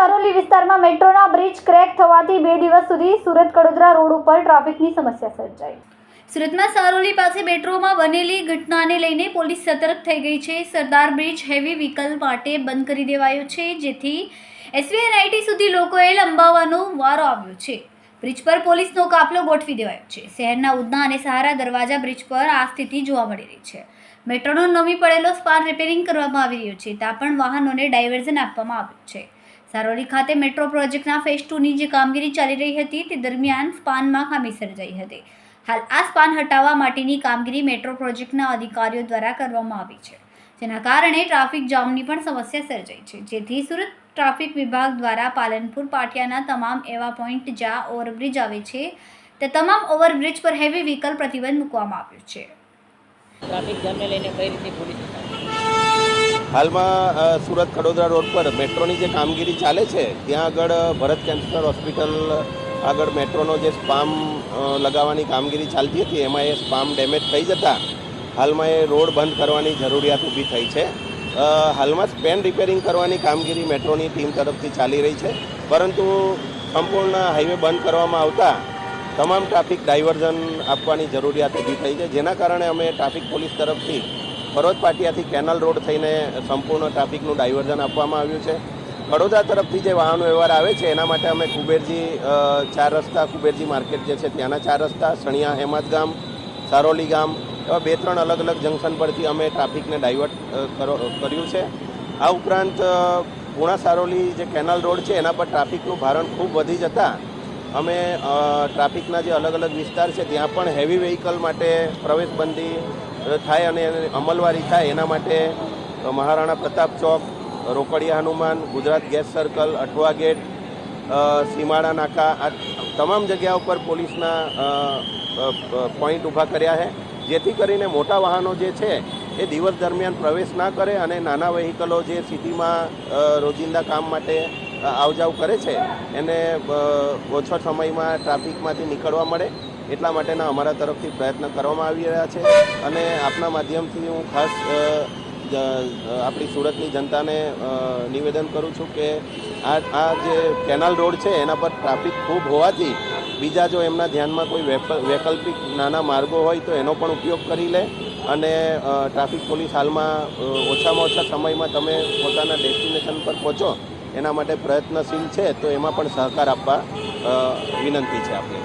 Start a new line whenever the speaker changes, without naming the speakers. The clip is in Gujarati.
સારોલી વિસ્તારમાં મેટ્રોના બ્રિજ ક્રેક થવાથી બે દિવસ સુધી સુરત કડોદરા રોડ ઉપર ટ્રાફિકની સમસ્યા સર્જાઈ. સુરતમાં સારોલી પાસે મેટ્રોમાં બનેલી ઘટનાને લઈને પોલીસ સતર્ક થઈ ગઈ છે. સરદાર બ્રિજ હેવી વ્હીકલ માટે બંધ કરી દેવાયો છે, જેથી એસવીએનઆઈટી સુધી લોકોએ લંબાવવાનો વારો આવ્યો છે. બ્રિજ પર પોલીસનો કાફલો ગોઠવી દેવાયો છે. શહેરના ઉદના અને સહારા દરવાજા બ્રિજ પર આ સ્થિતિ જોવા મળી રહી છે. મેટ્રોનો નમી પડેલો સ્પાન રિપેરિંગ કરવામાં આવી રહ્યો છે. ત્યાં પણ વાહનોને ડાયવર્ઝન આપવામાં આવ્યું છે. સારોલી ખાતે મેટ્રો પ્રોજેક્ટના ફેઝ ટુની જે કામગીરી ચાલી રહી હતી તે દરમિયાન સ્પાનમાં ખામી સર્જાઈ હતી. હાલ આ સ્પાન હટાવવા માટેની કામગીરી મેટ્રો પ્રોજેક્ટના અધિકારીઓ દ્વારા કરવામાં આવી છે. જેના કારણે ટ્રાફિક જામની પણ સમસ્યા સર્જાઈ છે. જેથી સુરત ટ્રાફિક વિભાગ દ્વારા પાલનપુર પાટિયાના તમામ એવા પોઈન્ટ જ્યાં ઓવરબ્રિજ આવે છે, તે તમામ ઓવરબ્રિજ પર હેવી વ્હીકલ પ્રતિબંધ મૂકવામાં આવ્યો છે.
ટ્રાફિક જામને લઈને કઈ રીતે
હાલમાં સુરત ખડોદરા રોડ પર મેટ્રોની જે કામગીરી ચાલે છે, ત્યાં આગળ ભરત કેન્સર હોસ્પિટલ આગળ મેટ્રોનો જે સ્પામ લગાવવાની કામગીરી ચાલતી હતી, એમાં એ સ્પામ ડેમેજ થઈ જતા હાલમાં એ રોડ બંધ કરવાની જરૂરિયાત ઊભી થઈ છે. હાલમાં સ્પેન રિપેરિંગ કરવાની કામગીરી મેટ્રોની ટીમ તરફથી ચાલી રહી છે, પરંતુ સંપૂર્ણ હાઈવે બંધ કરવામાં આવતા તમામ ટ્રાફિક ડાયવર્ઝન આપવાની જરૂરિયાત ઊભી થઈ છે, જેના કારણે અમે ટ્રાફિક પોલીસ તરફથી પર્વત પાટિયાથી કેનલ રોડ થઈને સંપૂર્ણ ટ્રાફિકનું ડાયવર્ઝન આપવામાં આવ્યું છે. વડોદરા તરફથી જે વાહન વ્યવહાર આવે છે, એના માટે અમે કુબેરજી ચાર રસ્તા, કુબેરજી માર્કેટ જે છે, ત્યાંના ચાર રસ્તા, સણિયા હેમત ગામ, સારોલી ગામ, એવા બે ત્રણ અલગ અલગ જંકશન પરથી અમે ટ્રાફિકને ડાયવર્ટ કરો- કર્યું છે. આ ઉપરાંત પૂણા સારોલી જે કેનલ રોડ છે, એના પર ટ્રાફિકનું ભારણ ખૂબ વધી જતાં અમે ટ્રાફિકના જે અલગ અલગ વિસ્તાર છે, ત્યાં પણ હેવી વ્હીકલ માટે પ્રવેશબંધી થાય અને અમલવારી થાય એના માટે મહારાણા પ્રતાપ ચોક, Rokadiya Hanuman, Gujarat gas circle, Athwa gate Simada નાકા, આ તમામ જગ્યા ઉપર પોલીસના પોઈન્ટ ઊભા કર્યા છે. જેથી કરીને મોટા વાહનો જે છે, એ દિવસ દરમિયાન પ્રવેશ ના કરે અને નાના વ્હીકલો જે સિટીમાં રોજિંદા કામ માટે આવજાવ કરે છે, એને ઓછો સમયમાં ટ્રાફિકમાંથી નીકળવા મળે, એટલા માટેના અમારા તરફથી પ્રયત્ન કરવામાં આવી રહ્યા છે અને આપના માધ્યમથી હું ખાસ આપણી સુરતની જનતાને નિવેદન કરું છું કે આ આ જે કેનાલ રોડ છે એના પર ટ્રાફિક ખૂબ હોવાથી બીજા જો એમના ધ્યાનમાં કોઈ વૈકલ્પિક નાના માર્ગો હોય તો એનો પણ ઉપયોગ કરી લે અને ટ્રાફિક પોલીસ હાલમાં ઓછામાં ઓછા સમયમાં તમે પોતાના ડેસ્ટિનેશન પર પહોંચો એના માટે પ્રયત્નશીલ છે તો એમાં પણ સહકાર આપવા વિનંતી છે આપણે